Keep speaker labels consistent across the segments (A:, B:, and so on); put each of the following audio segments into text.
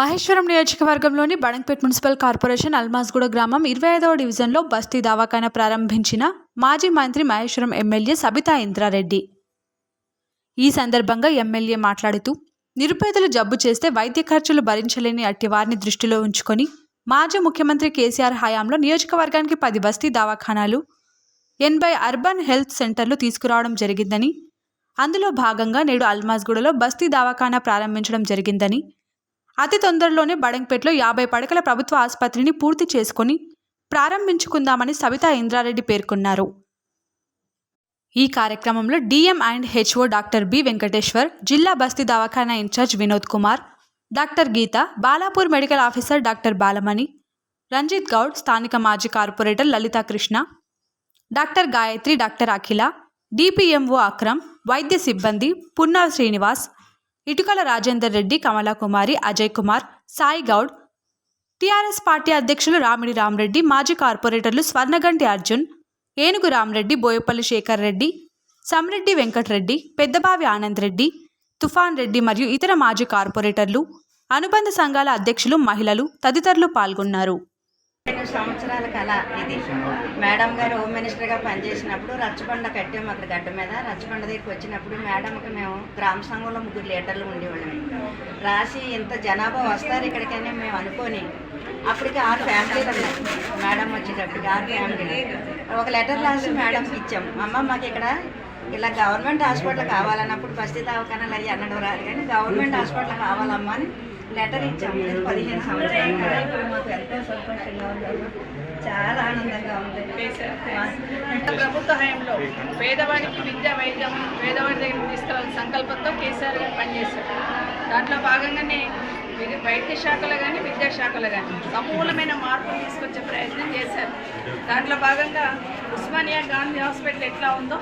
A: మహేశ్వరం నియోజకవర్గంలోని Badangpet municipal corporation Almasguda గ్రామం ఇరవై ఐదవ డివిజన్లో బస్తీ దవాఖానా ప్రారంభించిన మాజీ మంత్రి మహేశ్వరం ఎమ్మెల్యే సబితా ఇంద్రారెడ్డి. ఈ సందర్భంగా ఎమ్మెల్యే మాట్లాడుతూ నిరుపేదలు జబ్బు చేస్తే వైద్య ఖర్చులు భరించలేని అట్టి వారిని దృష్టిలో ఉంచుకొని మాజీ ముఖ్యమంత్రి కేసీఆర్ హయాంలో నియోజకవర్గానికి పది బస్తీ దవాఖానాలు ఎనభై అర్బన్ హెల్త్ సెంటర్లు తీసుకురావడం జరిగిందని అందులో భాగంగా నేడు అల్మాస్గూడలో బస్తీ దవాఖానా ప్రారంభించడం జరిగిందని అతి తొందరలోనే బడంగ్పేటలో యాభై పడకల ప్రభుత్వ ఆసుపత్రిని పూర్తి చేసుకొని ప్రారంభించుకుందామని సవితా ఇంద్రారెడ్డి పేర్కొన్నారు. ఈ కార్యక్రమంలో DM and HO doctor B Venkateshwar జిల్లా బస్తీ దవాఖానా in charge Vinod Kumar doctor Geetha Balapur medical officer doctor Balamani Ranjith Goud స్థానిక మాజీ corporator Lalitha Krishna doctor Gayathri doctor Akhila DPMO Akram వైద్య సిబ్బంది పున్నా శ్రీనివాస్ ఇటుకల రాజేందర్ రెడ్డి కమలాకుమారి అజయ్ కుమార్ సాయి గౌడ్ టీఆర్ఎస్ పార్టీ అధ్యక్షులు రామిడి రామరెడ్డి మాజీ కార్పొరేటర్లు స్వర్ణగంటి అర్జున్ ఏనుగు రామరెడ్డి బోయపల్లి శేఖర్ రెడ్డి సమరెడ్డి వెంకటరెడ్డి పెద్దబావి ఆనంద్ రెడ్డి తుఫాన్ రెడ్డి మరియు ఇతర మాజీ కార్పొరేటర్లు అనుబంధ సంఘాల అధ్యక్షులు మహిళలు తదితరులు పాల్గొన్నారు.
B: సంవత్సరాల కళ ఇది. మేడం గారు హోమ్ మినిస్టర్గా పనిచేసినప్పుడు రచ్చబండ కట్టాము అక్కడ గడ్డ మీద. రచ్చబండ దగ్గరికి వచ్చినప్పుడు మేడంకి మేము గ్రామ సంఘంలో ముగ్గురు లీటర్లు ఉండేవాళ్ళం. రాసి ఇంత జనాభా వస్తారు ఇక్కడికైనా మేము అనుకొని అప్పటికి ఆరు ఫ్యామిలీలు ఉన్నాయి. మేడం వచ్చేటప్పటికి ఆరు ఫ్యామిలీలు ఒక లెటర్ రాసి మేడంకి ఇచ్చాం. అమ్మ మాకు ఇక్కడ ఇలా గవర్నమెంట్ హాస్పిటల్ కావాలన్నప్పుడు బస్తీ దవాఖానాలు అయ్యి అనడం రాదు కానీ గవర్నమెంట్ హాస్పిటల్ కావాలమ్మా అని లెటర్ ఇచ్చాము. పదిహేను సంవత్సరాలు కదా. ఇప్పుడు మాకు ఎంతో సంతోషంగా ఉంది చాలా ఆనందంగా ఉంది.
C: ప్రభుత్వ హయాంలో పేదవాడికి విద్య వైద్యం పేదవాడి దగ్గర తీసుకురావాలని సంకల్పంతో కేసీఆర్ గారు పనిచేశారు. దాంట్లో భాగంగానే ఇది వైద్య శాఖలో కానీ విద్యాశాఖలో కానీ సమూలమైన మార్పులు తీసుకొచ్చే ప్రయత్నం చేశారు. దాంట్లో భాగంగా ఉస్మానియా గాంధీ హాస్పిటల్ ఎట్లా ఉందో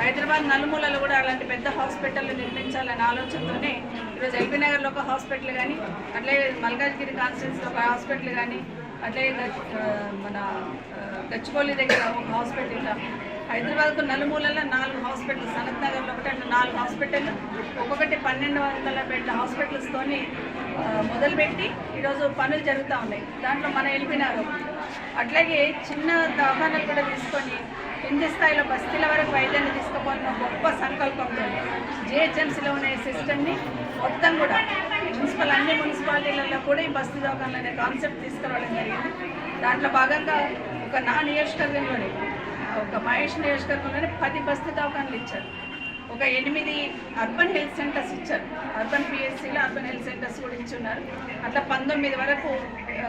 C: హైదరాబాద్ నలుమూలలో కూడా అలాంటి పెద్ద హాస్పిటల్ నిర్మించాలనే ఆలోచనతోనే ఈరోజు ఎల్బీ నగర్లో ఒక హాస్పిటల్ కానీ అట్లే మల్కాజ్గిరి కాన్స్టిట్యూన్స్లో ఒక హాస్పిటల్ కానీ అట్లే మన గచ్చిపల్లి దగ్గర ఒక హాస్పిటల్ హైదరాబాద్కు నలుమూలల నాలుగు హాస్పిటల్స్ సనత్ నగర్లో ఒకటి అంటే నాలుగు హాస్పిటల్ ఒక్కొక్కటి పన్నెండు వందల బెడ్ల హాస్పిటల్స్తోని మొదలుపెట్టి ఈరోజు పనులు జరుగుతూ ఉన్నాయి. దాంట్లో మన ఎల్బినారు అట్లాగే చిన్న దవాఖానాలు కూడా తీసుకొని కింది స్థాయిలో బస్తీల వరకు వైద్యాన్ని తీసుకుపోతున్న గొప్ప సంకల్పంతో జిహెచ్ఎంసీలో ఉన్న సిస్టమ్ని మొత్తం కూడా మున్సిపల్ అన్ని మున్సిపాలిటీలలో కూడా ఈ బస్తీ దవాఖానాలు అనే కాన్సెప్ట్ తీసుకురావడం జరిగింది. దాంట్లో భాగంగా ఒక నా నియోజకవర్గంలోనే ఒక మహేష్ నియోజకవర్గంలోనే పది బస్తీ దవాఖాన్లు ఇచ్చారు. ఒక ఎనిమిది అర్బన్ హెల్త్ సెంటర్స్ ఇచ్చారు. అర్బన్ పిఎస్సీలో అర్బన్ హెల్త్ సెంటర్స్ కూడా ఇచ్చున్నారు అట్లా పంతొమ్మిది వరకు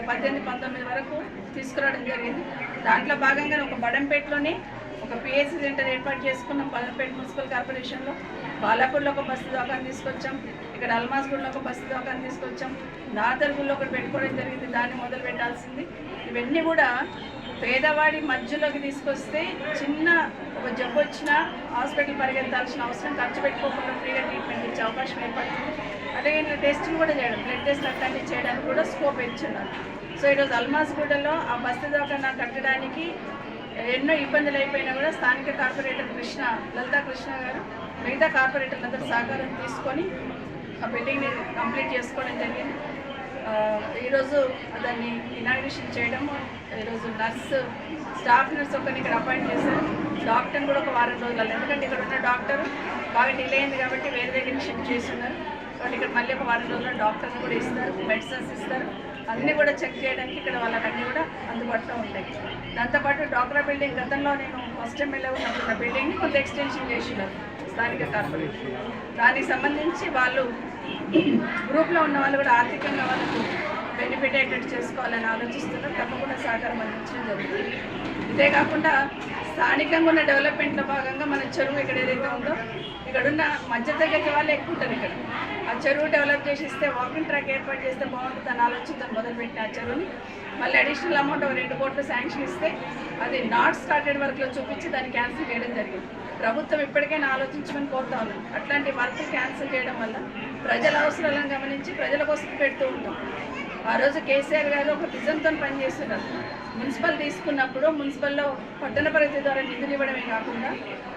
C: పద్దెనిమిది పంతొమ్మిది వరకు తీసుకురావడం జరిగింది. దాంట్లో భాగంగా ఒక బడంపేటలోనే ఒక పిఎస్సీ సెంటర్ ఏర్పాటు చేసుకున్నాం బడంపేట మున్సిపల్ కార్పొరేషన్లో. బాలాపూర్లో ఒక బస్సు దవాఖాన తీసుకొచ్చాం. ఇక్కడ అల్మాస్గూడ్లో ఒక బస్సు దవాఖాన తీసుకొచ్చాం. నాదర్గుల్లో ఒకటి పెట్టుకోవడం జరిగింది. దాన్ని మొదలు పెట్టాల్సింది. ఇవన్నీ కూడా పేదవాడి మధ్యలోకి తీసుకొస్తే చిన్న ఒక జబ్బు వచ్చినా హాస్పిటల్ పరిగెత్తాల్సిన అవసరం ఖర్చు పెట్టుకోకుండా ఫ్రీగా ట్రీట్మెంట్ ఇచ్చే అవకాశం ఏర్పడుతుంది. అలాగే టెస్టులు కూడా చేయడం బ్లడ్ టెస్ట్ అట్లాంటివి చేయడానికి కూడా స్కోప్ ఇచ్చున్నారు సో ఈరోజు అల్మాస్గూడలో ఆ బస్తీ దవాఖానా కట్టడానికి ఎన్నో ఇబ్బందులు అయిపోయినా కూడా స్థానిక కార్పొరేటర్ కృష్ణ లలితా కృష్ణ గారు మిగతా కార్పొరేటర్లందరూ సహకారం తీసుకొని ఆ బిల్డింగ్ని కంప్లీట్ చేసుకోవడం జరిగింది. ఈరోజు దాన్ని ఇనాగ్రేషన్ చేయడం ఈరోజు నర్స్ స్టాఫ్ నర్స్ ఒకరిని ఇక్కడ అపాయింట్ చేశారు. డాక్టర్ని కూడా ఒక వారం రోజులు ఎందుకంటే ఇక్కడ ఉన్న డాక్టర్ బాగా డిలే అయింది కాబట్టి వేరే దగ్గరికి షిఫ్ట్ చేస్తున్నారు. కాబట్టి ఇక్కడ మళ్ళీ ఒక వారం రోజుల్లో డాక్టర్ని కూడా ఇస్తారు మెడిసిన్స్ ఇస్తారు. అన్నీ కూడా చెక్ చేయడానికి ఇక్కడ వాళ్ళకి అన్నీ కూడా అందుబాటులో ఉంటాయి. దాంతోపాటు డాక్టర్ బిల్డింగ్ గతంలో నేను ఫస్ట్ ఎమ్మెల్యే ఉన్నప్పుడు బిల్డింగ్ని కొంత ఎక్స్టెన్షన్ చేసినారు స్థానిక కార్పొరేషన్. దానికి సంబంధించి వాళ్ళు గ్రూప్లో ఉన్న వాళ్ళు కూడా ఆర్థికంగా వాళ్ళకు బెనిఫిట్ అయ్యేటట్టు చేసుకోవాలని ఆలోచిస్తున్నారు. తప్పకుండా సహకారం అందించడం జరుగుతుంది. ఇదే కాకుండా స్థానికంగా ఉన్న డెవలప్మెంట్లో భాగంగా మన చెరువు ఇక్కడ ఏదైతే ఉందో ఇక్కడున్న మధ్యతరగతి వాళ్ళు ఎక్కువ ఉంటారు ఇక్కడ. ఆ చెరువు డెవలప్ చేసి ఇస్తే వాకింగ్ ట్రాక్ ఏర్పాటు చేస్తే బాగుంటుంది అని ఆలోచనతో మొదలుపెట్టిన ఆ చెరువుని. మళ్ళీ అడిషనల్ అమౌంట్ ఒక రెండు కోట్లు శాంక్షన్ ఇస్తే అది నాట్ స్టార్టెడ్ వర్క్లో చూపించి దాన్ని క్యాన్సిల్ చేయడం జరిగింది. ప్రభుత్వం ఇప్పటికైనా ఆలోచించమని కోరుతా ఉన్నాను అట్లాంటి వర్క్ క్యాన్సిల్ చేయడం వల్ల ప్రజల అవసరాలను గమనించి ప్రజల కోసం పెడుతూ ఉంటాం. ఆ రోజు కేసీఆర్ గారు ఒక విజన్తో పనిచేస్తున్నారు. మున్సిపల్ తీసుకున్నప్పుడు మున్సిపల్లో పట్టణ పరిధి ద్వారా నిధులు ఇవ్వడమే కాకుండా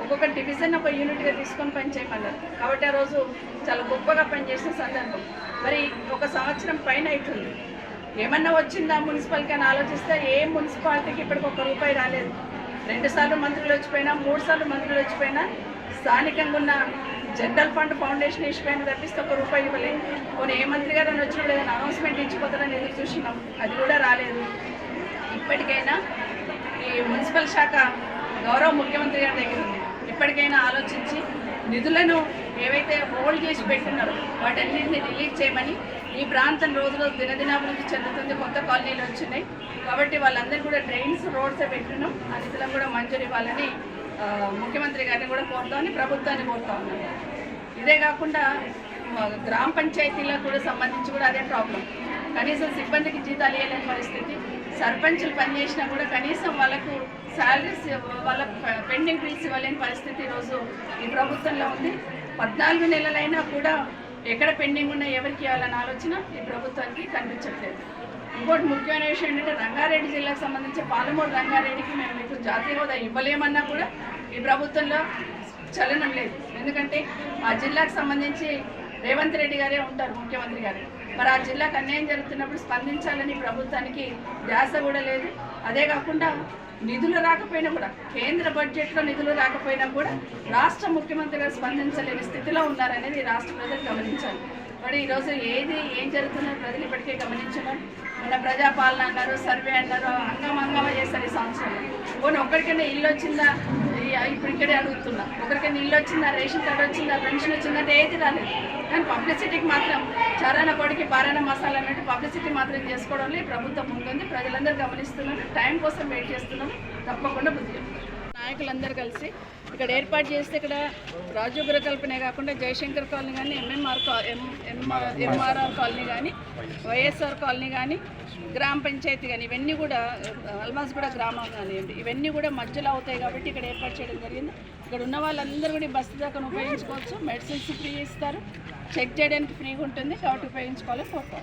C: ఒక్కొక్క డివిజన్ ఒక యూనిట్గా తీసుకొని పనిచేయమన్నారు. కాబట్టి ఆ రోజు చాలా గొప్పగా పనిచేసిన సందర్భం. మరి ఒక సంవత్సరం పైన అవుతుంది. ఏమన్నా వచ్చిందా మున్సిపల్కి అని ఆలోచిస్తే ఏ మున్సిపాలిటీకి ఇప్పటికి ఒక రూపాయి రాలేదు. రెండు సార్లు మంత్రులు వచ్చిపోయినా మూడు సార్లు మంత్రులు వచ్చిపోయినా స్థానికంగా ఉన్న జనరల్ ఫండ్ ఫౌండేషన్ ఇచ్చిపోయిన తప్పిస్తే ఒక రూపాయి ఇవ్వలేదు పోనీ ఏ మంత్రి గారు అని వచ్చినప్పుడు ఏదైనా అనౌన్స్మెంట్ ఇచ్చిపోతారని ఎదురు చూస్తున్నాం అది కూడా రాలేదు. ఇప్పటికైనా ఈ మున్సిపల్ శాఖ గౌరవ ముఖ్యమంత్రి గారి దగ్గర ఉంది. ఇప్పటికైనా ఆలోచించి నిధులను ఏవైతే హోల్డ్ చేసి పెట్టున్నారో వాటన్నింటిని రిలీజ్ చేయమని ఈ ప్రాంతం రోజు రోజు దినదినాభివృద్ధి చెందుతుంది. కొత్త కాలనీలు వచ్చినాయి. కాబట్టి వాళ్ళందరూ కూడా డ్రైన్స్ రోడ్స్ పెట్టున్నాం ఆ నిధులను కూడా మంజూరు ఇవ్వాలని ముఖ్యమంత్రి గారిని కూడా కోరుతామని ప్రభుత్వాన్ని కోరుతా ఉన్నాం. ఇదే కాకుండా గ్రామ పంచాయతీలకు కూడా సంబంధించి కూడా అదే ప్రాబ్లం కనీసం సిబ్బందికి జీతాలు ఇవ్వలేని పరిస్థితి. సర్పంచులు పనిచేసినా కూడా కనీసం వాళ్ళకు శాలరీస్ వాళ్ళ పెండింగ్ బిల్స్ ఇవ్వలేని పరిస్థితి ఈరోజు ఈ ప్రభుత్వంలో ఉంది. పద్నాలుగు నెలలైనా కూడా ఎక్కడ పెండింగ్ ఉన్నా ఎవరికి ఇవ్వాలన్న ఆలోచన ఈ ప్రభుత్వానికి కనిపించట్లేదు. ఇంకోటి ముఖ్యమైన విషయం ఏంటంటే రంగారెడ్డి జిల్లాకు సంబంధించి పాలమూరు రంగారెడ్డికి మేము మీకు జాతీయ హోదా ఇవ్వలేమన్నా కూడా ఈ ప్రభుత్వంలో చలనం లేదు. ఎందుకంటే ఆ జిల్లాకు సంబంధించి రేవంత్ రెడ్డి గారే ఉంటారు ముఖ్యమంత్రి గారు. మరి ఆ జిల్లాకు అన్యాయం జరుగుతున్నప్పుడు స్పందించాలని ప్రభుత్వానికి ధ్యాస కూడా లేదు. అదే కాకుండా నిధులు రాకపోయినా కూడా కేంద్ర బడ్జెట్లో నిధులు రాకపోయినా కూడా రాష్ట్ర ముఖ్యమంత్రి గారు స్పందించలేని స్థితిలో ఉన్నారనేది ఈ రాష్ట్ర ప్రజలు గమనించాలి. మరి ఈరోజు ఏది ఏం జరుగుతుందో ప్రజలు ఇప్పటికే గమనించడం మన ప్రజాపాలన అన్నారు సర్వే అన్నారు అంగం అంగమ చేస్తారు ఈ సంవత్సరం. పోనీ ఒక్కరికైనా ఇల్లు వచ్చిందా? ఇప్పుడు ఇక్కడే అడుగుతున్నా. ఒకరికైనా ఇల్లు వచ్చిందా? రేషన్ కార్డు వచ్చిందా? పెన్షన్ వచ్చిందా? అంటే ఏది రాలేదు. కానీ పబ్లిసిటీకి మాత్రం చారాన కొడికి బారాన మసాలా అన్నట్టు పబ్లిసిటీ మాత్రం చేసుకోవడంలో ప్రభుత్వం ముందుంది. ప్రజలందరూ గమనిస్తున్నారు. టైం కోసం వెయిట్ చేస్తున్నాం తప్పకుండా బుద్ధి నాయకులందరూ కలిసి ఇక్కడ ఏర్పాటు చేస్తే ఇక్కడ రాజీవ్ గృహకల్పనే కాకుండా జయశంకర్ కాలనీ కానీ ఎంఎంఆర్ ఎంఆర్ఆర్ కాలనీ కానీ వైఎస్ఆర్ కాలనీ కానీ గ్రామ పంచాయతీ కానీ ఇవన్నీ కూడా అల్మాస్ కూడా గ్రామం కానివ్వండి ఇవన్నీ కూడా మధ్యలో అవుతాయి కాబట్టి ఇక్కడ ఏర్పాటు చేయడం జరిగింది. ఇక్కడ ఉన్న వాళ్ళందరూ కూడా బస్సు దాకా ఉపయోగించుకోవచ్చు. మెడిసిన్స్ ఫ్రీ ఇస్తారు. చెక్ చేయడానికి ఫ్రీగా ఉంటుంది కాబట్టి ఉపయోగించుకోవాలి. కోరుతాం